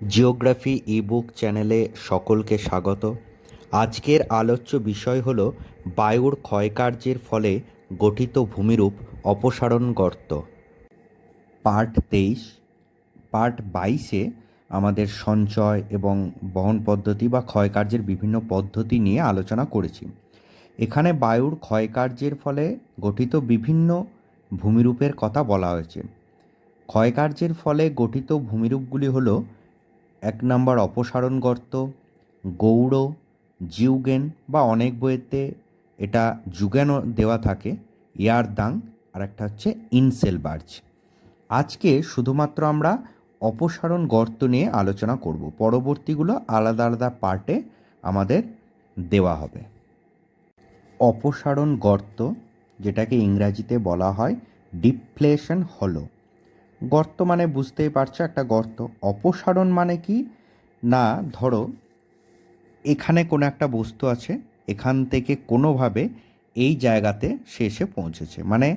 Geography ebook চ্যানেলে সকলকে স্বাগত। আজকের আলোচ্য বিষয় হল বায়ুর ক্ষয়কার্যের ফলে গঠিত ভূমিরূপ অপসারণ গর্ত। পার্ট তেইশ, পার্ট বাইশে আমাদের সঞ্চয় এবং বহন পদ্ধতি বা ক্ষয়কার্যের বিভিন্ন পদ্ধতি নিয়ে আলোচনা করেছি। এখানে বায়ুর ক্ষয়কার্যের ফলে গঠিত বিভিন্ন ভূমিরূপের কথা বলা হয়েছে। ক্ষয়কার্যের ফলে গঠিত ভূমিরূপগুলি হলো এক নম্বর অপসারণ গর্ত, গৌড়, জিউগেন বা অনেক বইতে এটা যুগেনও দেওয়া থাকে ইয়ার দাং আর একটা হচ্ছে ইনসেল বার্জ আজকে শুধুমাত্র আমরা অপসারণ গর্ত নিয়ে আলোচনা করব, পরবর্তীগুলো আলাদা আলাদা পার্টে আমাদের দেওয়া হবে। অপসারণ গর্ত, যেটাকে ইংরাজিতে বলা হয় ডিপ্লেশন হলো। গর্ত মানে বুঝতেই পারছ, একটা গর্ত। অপসারণ মানে কি? না, ধরো, এখানে কোনো একটা বস্তু আছে, এখান থেকে কোনোভাবে এই জায়গাতে সে এসে পৌঁছেছে। মানে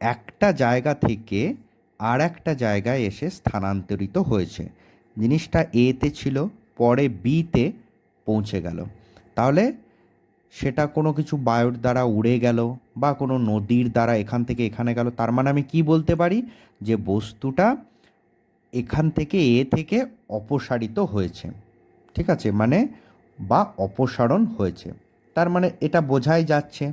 একটা জায়গা থেকে আর একটা জায়গায় এসে স্থানান্তরিত হয়েছে। জিনিসটা এতে ছিল, পরে বিতে পৌঁছে গেল। তাহলে সেটা কোনো কিছু বায়ুর দ্বারা উড়ে গেল বা কোনো নদীর দ্বারা এখান থেকে এখানে গেল, তার মানে আমি কি বলতে পারি? যে বস্তুটা এখান থেকে এ থেকে অপসারিত হয়েছে। ঠিক আছে? মানে বা অপসারণ হয়েছে। তার মানে এটা বোঝাই যাচ্ছে।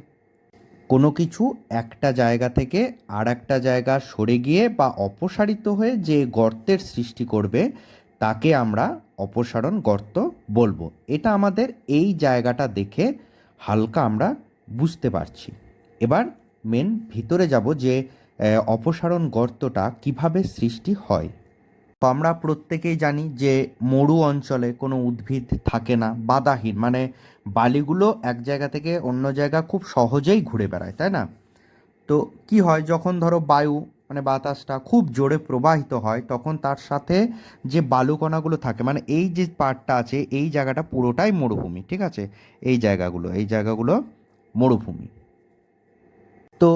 কোনো কিছু একটা জায়গা থেকে আর একটা জায়গা সরে গিয়ে বা অপসারিত হয়ে যে গর্তের সৃষ্টি করবে, তাকে আমরা অপসারণ গর্ত বলব। এটা আমাদের এই জায়গাটা দেখে হালকা আমরা বুঝতে পারছি। এবার মেন ভিতরে যাব যে অপসারণ গর্তটা কীভাবে সৃষ্টি হয়। তো আমরা প্রত্যেকেই জানি যে, মরু অঞ্চলে কোনো উদ্ভিদ থাকে না বাদাহীন মানে বালিগুলো এক জায়গা থেকে অন্য জায়গা খুব সহজেই ঘুরে বেড়ায়, তাই না? তো কি হয়, যখন ধরো বায়ু মানে বাতাসটা খুব জোরে প্রবাহিত হয়, তখন তার সাথে যে বালুকণাগুলো থাকে মানে এই যে পার্টটা আছে, এই জায়গাটা পুরোটাই মরুভূমি, ঠিক আছে? এই জায়গাগুলো এই জায়গাগুলো মরুভূমি। তো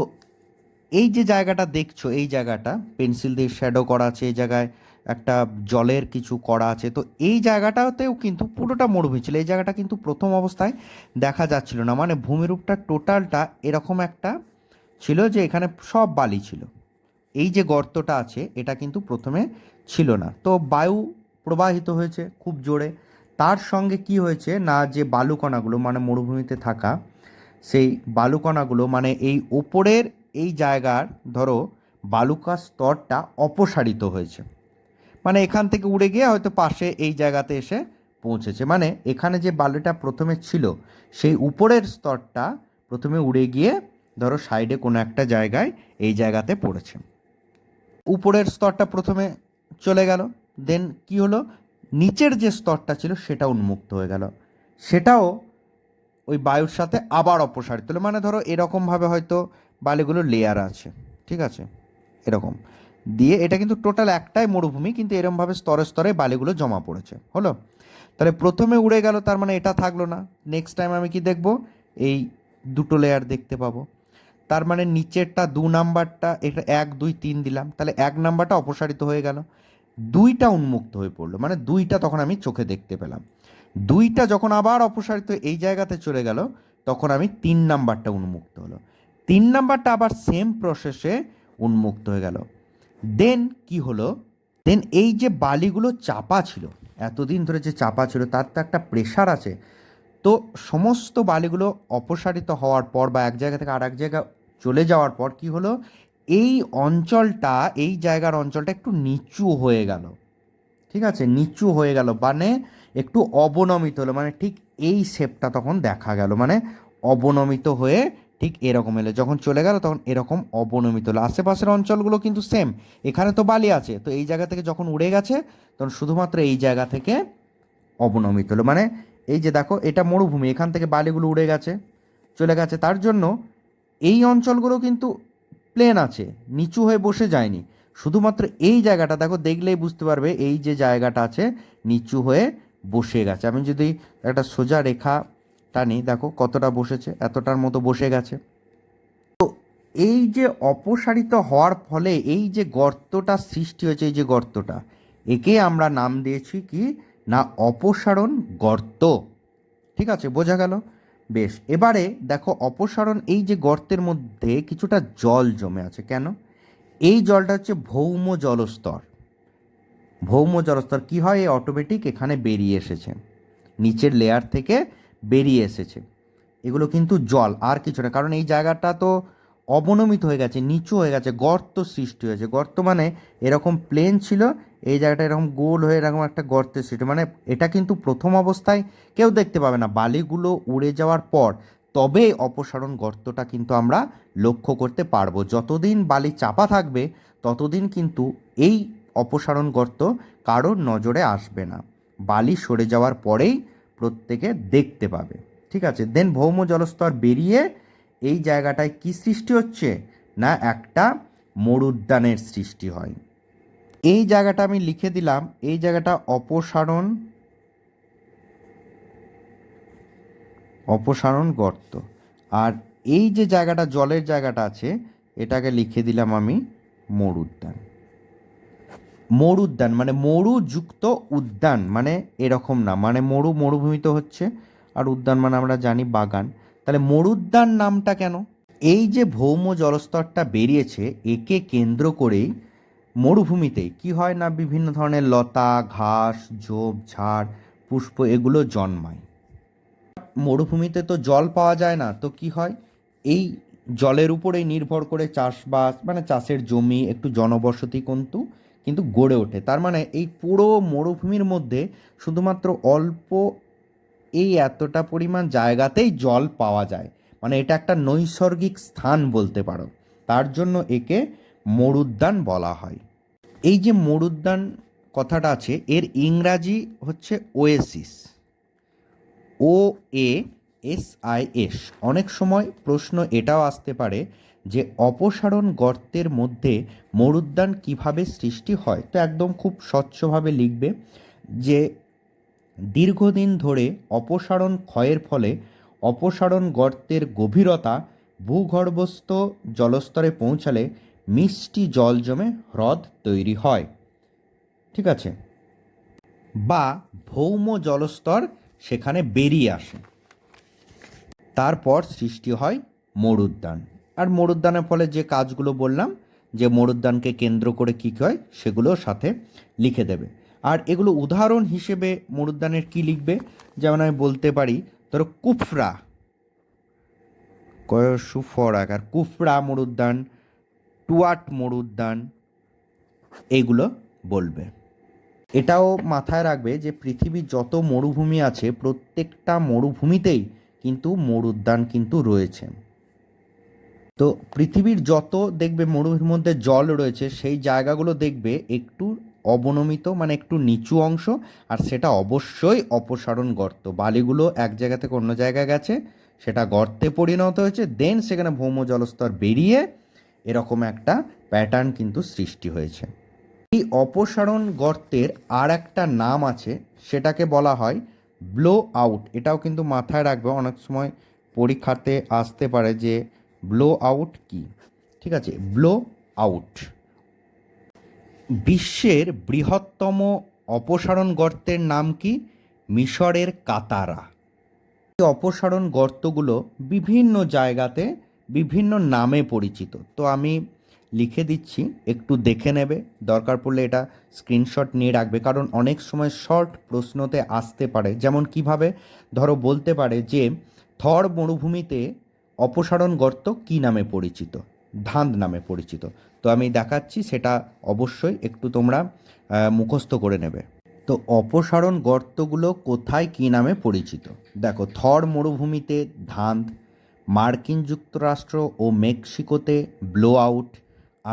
এই যে জায়গাটা দেখছ, এই জায়গাটা, পেন্সিল দিয়ে শ্যাডো করা আছে, এই জায়গায় একটা জলের কিছু করা আছে, তো এই জায়গাটাতেও কিন্তু পুরোটা মরুভূমি ছিল। এই জায়গাটা কিন্তু প্রথম অবস্থায় দেখা যাচ্ছিল না মানে ভূমিরূপটা টোটালটা এরকম একটা ছিল যে এখানে সব বালি ছিল। এই যে গর্তটা আছে, এটা কিন্তু প্রথমে ছিল না। তো বায়ু প্রবাহিত হয়েছে খুব জোরে। তার সঙ্গে কি হয়েছে না, যে বালুকণাগুলো মানে মরুভূমিতে থাকা সেই বালুকণাগুলো মানে এই ওপরের এই জায়গার, ধরো, বালুকা স্তরটা অপসারিত হয়েছে। মানে এখান থেকে উড়ে গিয়ে হয়তো পাশে এই জায়গাতে এসে পৌঁছেছে। মানে এখানে যে বালুটা প্রথমে ছিল, সেই উপরের স্তরটা প্রথমে উড়ে গিয়ে, ধরো, সাইডে কোনো একটা জায়গায় এই জায়গাতে পড়েছে। উপরের স্তরটা প্রথমে চলে গেল দেন কি হলো? নিচের যে স্তরটা ছিল সেটা উন্মুক্ত হয়ে গেল। সেটাও ওই বায়ুর সাথে আবার অপসারিত হলো। মানে ধরো এরকমভাবে হয়তো বালিগুলো লেয়ার আছে, ঠিক আছে? এরকম। দিয়ে এটা কিন্তু টোটাল একটাই মরুভূমি, কিন্তু এরকমভাবে স্তরে স্তরে বালিগুলো জমা পড়েছে। হলো? তাহলে প্রথমে উড়ে গেল, তার মানে এটা থাকল না। নেক্সট টাইম আমি কি দেখব? এই দুটো লেয়ার দেখতে পাবো। তার মানে নিচেরটা দু নাম্বারটা, এটা এক, দুই, তিন দিলাম, তাহলে এক নাম্বারটা অপসারিত হয়ে গেল। দুইটা উন্মুক্ত হয়ে পড়ল মানে দুইটা তখন আমি চোখে দেখতে পেলাম। দুইটা যখন আবার অপসারিত এই জায়গাতে চলে গেল, তখন আমি তিন নাম্বারটা উন্মুক্ত হলো। তিন নাম্বারটা আবার সেম প্রসেসে উন্মুক্ত হয়ে গেল। দেন কি হলো? দেন এই যে বালিগুলো চাপা ছিল, এতদিন ধরে যে চাপা ছিল, তার তো একটা প্রেশার আছে। তো সমস্ত বালিগুলো অপসারিত হওয়ার পর বা এক জায়গা থেকে আর এক জায়গা চলে যাওয়ার পর কি হলো? এই অঞ্চলটা, এই জায়গার অঞ্চলটা একটু নিচু হয়ে গেল। ঠিক আছে? নিচু হয়ে গেল মানে একটু অবনমিত হলো। মানে ঠিক এই শেপটা তখন দেখা গেল। মানে অবনমিত হয়ে ঠিক এরকম এলো। যখন চলে গেল তখন এরকম অবনমিত হলো। আশেপাশের অঞ্চলগুলো কিন্তু সেম এখানে তো বালি আছে। তো এই জায়গা থেকে যখন উড়ে গেছে, তখন শুধুমাত্র এই জায়গা থেকে অবনমিত হলো। মানে এই যে দেখো, এটা মরুভূমি। এখান থেকে বালিগুলো উড়ে গেছে, চলে গেছে। তার জন্য এই অঞ্চলগুলো কিন্তু প্লেন আছে, নিচু হয়ে বসে যায়নি। শুধুমাত্র এই জায়গাটা, দেখো, দেখলেই বুঝতে পারবে এই যে জায়গাটা আছে, নিচু হয়ে বসে গেছে। আমি যদি একটা সোজা রেখা টানি, দেখো, কতটা বসেছে, এতটার মতো বসে গেছে। তো এই যে অপসারিত হওয়ার ফলে এই যে গর্তটা সৃষ্টি হয়েছে, এই যে গর্তটা, একে আমরা নাম দিয়েছি কি? না, অপসারণ গর্ত। ঠিক আছে, বোঝা গেল? বেশ, এবারে দেখো অপসারণ এই যে গর্তের মধ্যে কিছুটা জল জমে আছে, কেন? এই জলটা হচ্ছে ভৌম জলস্তর। ভৌম জলস্তর কি হয়? এই অটোমেটিক এখানে বেরিয়ে এসেছে। নিচের লেয়ার থেকে বেরিয়ে এসেছে। এগুলো কিন্তু জল, আর কিছু না, কারণ এই জায়গাটা তো অবনমিত হয়ে গেছে, নিচু হয়ে গেছে, গর্ত সৃষ্টি হয়েছে। গর্ত মানে এরকম প্লেন ছিল, এই জায়গাটা এরকম গোল হয়ে এরকম একটা গর্তের সৃষ্টি। মানে এটা কিন্তু প্রথম অবস্থায় কেউ দেখতে পাবে না। বালিগুলো উড়ে যাওয়ার পর তবে অপসারণ গর্তটা কিন্তু আমরা লক্ষ্য করতে পারব। যতদিন বালি চাপা থাকবে, ততদিন কিন্তু এই অপসারণ গর্ত কারোর নজরে আসবে না। বালি সরে যাওয়ার পরেই প্রত্যেকে দেখতে পাবে। ঠিক আছে? দেন ভৌম জলস্তর বেরিয়ে এই জায়গাটায় কি সৃষ্টি হচ্ছে? না একটা মরুদ্যানের সৃষ্টি হয়। এই জায়গাটা আমি লিখে দিলাম। এই জায়গাটা অপসারণ অপসারণ গর্ত। আর এই যে জায়গাটা, জলের জায়গাটা আছে, এটাকে লিখে দিলাম আমি মরুদ্যান। মরুদ্যান মানে মরুযুক্ত উদ্যান মানে এরকম না। মানে মরু মরুভূমিতে হচ্ছে, আর উদ্যান মানে আমরা জানি বাগান। তাহলে মরুদ্যান নামটা কেন? এই যে ভৌম জলস্তরটা বেরিয়েছে, একে কেন্দ্র করেই মরুভূমিতে কি হয় না বিভিন্ন ধরনের লতা, ঘাস ঝোপ ঝাড়, পুষ্প এগুলো জন্মায়? মরুভূমিতে তো জল পাওয়া যায় না, তো কি হয়? এই জলের উপরেই নির্ভর করে চাষবাস মানে চাষের জমি একটু জনবসতি কিন্তু কিন্তু গড়ে ওঠে। তার মানে এই পুরো মরুভূমির মধ্যে শুধুমাত্র অল্প এই এতটা পরিমাণ জায়গাতেই জল পাওয়া যায়। মানে এটা একটা নৈসর্গিক স্থান বলতে পারো। তার জন্য একে মরুদ্যান বলা হয়। এই যে মরুদ্যান কথাটা আছে, এর ইংরাজি হচ্ছে oasis. O A S I S অনেক সময় প্রশ্ন এটাও আসতে পারে যে অপসারণ গর্তের মধ্যে মরুদ্যান কীভাবে সৃষ্টি হয়? তো একদম খুব স্বচ্ছভাবে লিখবে যে দীর্ঘদিন ধরে অপসারণ ক্ষয়ের ফলে অপসারণ গর্তের গভীরতা ভূগর্ভস্থ জলস্তরে পৌঁছালে মিষ্টি জল জমে হ্রদ তৈরি হয়। ঠিক আছে? বা ভৌম জলস্তর সেখানে বেরিয়ে আসে। তারপর সৃষ্টি হয় মরুদ্যান। আর মরুদ্যানের ফলে যে কাজগুলো বললাম, যে মরুদ্যানকে কেন্দ্র করে কী হয় সেগুলো সাথে লিখে দেবে। আর এগুলো উদাহরণ হিসেবে মরুদ্যানের কি লিখবে? যেমন আমি বলতে পারি, ধরো কুফরা। কয় সুফর আকার কুফরা মরুদ্যান টুয়াট মরুদ্যান এইগুলো বলবে। এটাও মাথায় রাখবে যে পৃথিবীর যত মরুভূমি আছে, প্রত্যেকটা মরুভূমিতেই কিন্তু মরুদ্যান কিন্তু রয়েছে। তো পৃথিবীর যত দেখবে মরুভূমির মধ্যে জল রয়েছে, সেই জায়গাগুলো দেখবে একটু অবনমিত মানে একটু নিচু অংশ, আর সেটা অবশ্যই অপসারণ গর্ত। বালিগুলো এক জায়গা থেকে অন্য জায়গায় গেছে, সেটা গর্তে পরিণত হয়েছে দেন সেখানে ভৌম জলস্তর বেরিয়ে এরকম একটা প্যাটার্ন কিন্তু সৃষ্টি হয়েছে। এই অপসারণ গর্তের আর একটা নাম আছে, সেটাকে বলা হয় ব্লো আউট এটাও কিন্তু মাথায় রাখবে, অনেক সময় পরীক্ষাতে আসতে পারে যে ব্লো আউট কী। ঠিক আছে ব্লো আউট বিশ্বের বৃহত্তম অপসারণ গর্তের নাম কি? মিশরের কাতারা। এই অপসারণ গর্তগুলো বিভিন্ন জায়গাতে, বিভিন্ন নামে পরিচিত। তো আমি লিখে দিচ্ছি, একটু দেখে নেবে। দরকার পড়লে এটা স্ক্রিনশট নিয়ে রাখবে। কারণ অনেক সময় শর্ট প্রশ্নতে আসতে পারে। যেমন কীভাবে? ধরো বলতে পারে যে, থর মরুভূমিতে অপসারণ গর্ত কি নামে পরিচিত? ধান নামে পরিচিত। তো আমি দেখাচ্ছি, সেটা অবশ্যই একটু তোমরা মুখস্থ করে নেবে। তো অপসারণ গর্তগুলো কোথায় কী নামে পরিচিত? দেখো, থর মরুভূমিতে ধাঁধ, মার্কিন যুক্তরাষ্ট্র ও মেক্সিকোতে ব্লো আউট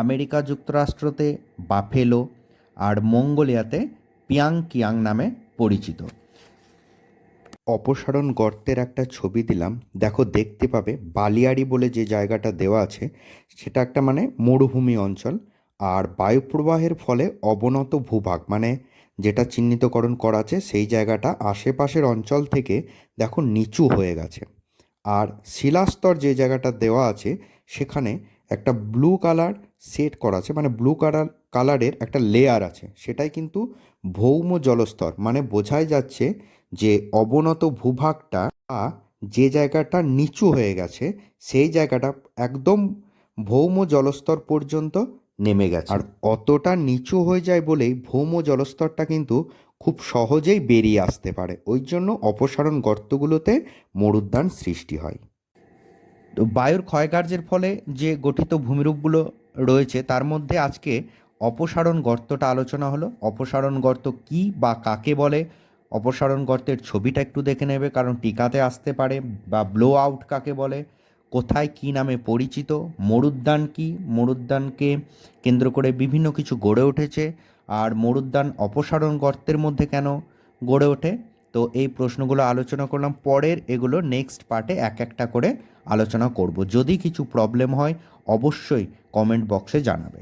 আমেরিকা যুক্তরাষ্ট্রতে বাফেলো, আর মঙ্গোলিয়াতে পিয়াং কিয়াং নামে পরিচিত। অপসারণ গর্তের একটা ছবি দিলাম। দেখো, দেখতে পাবে বালিয়াড়ি বলে যে জায়গাটা দেওয়া আছে, সেটা একটা মানে মরুভূমি অঞ্চল। আর বায়ুপ্রবাহের ফলে অবনত ভূভাগ মানে যেটা চিহ্নিতকরণ করা আছে, সেই জায়গাটা আশেপাশের অঞ্চল থেকে দেখো নিচু হয়ে গেছে। আর শিলাস্তর যে জায়গাটা দেওয়া আছে, সেখানে একটা ব্লু কালার সেট করা আছে মানে ব্লু কালার কালারের একটা লেয়ার আছে। সেটাই কিন্তু ভৌম জলস্তর মানে বোঝাই যাচ্ছে যে অবনত ভূভাগটা বা যে জায়গাটা নিচু হয়ে গেছে, সেই জায়গাটা একদম ভৌম জলস্তর পর্যন্ত নেমে গেছে। আর অতটা নিচু হয়ে যায় বলেই ভৌম জলস্তরটা কিন্তু খুব সহজেই বেরিয়ে আসতে পারে। ওই জন্য অপসারণ গর্তগুলোতে মরুদ্যান সৃষ্টি হয়। তো বায়ুর ক্ষয়কার্যের ফলে যে গঠিত ভূমিরূপগুলো রয়েছে, তার মধ্যে আজকে অপসারণ গর্তটা আলোচনা হলো। অপসারণ গর্ত কি বা কাকে বলে? অপসারণ গর্তের ছবিটা একটু দেখে নেবে, কারণ টিকাতে আসতে পারে বা ব্লো আউট কাকে বলে? কোথায় কি নামে পরিচিত? মরুদ্যান কি? মরুদ্যানকে কেন্দ্র করে বিভিন্ন কিছু গড়ে উঠেছে। আর মরুদ্যান অপসারণ গর্তের মধ্যে কেন গড়ে ওঠে? তো এই প্রশ্নগুলো আলোচনা করলাম। পরের এগুলো নেক্সট পার্টে এক একটা করে আলোচনা করব। যদি কিছু প্রবলেম হয়, অবশ্যই কমেন্ট বক্সে জানাবে।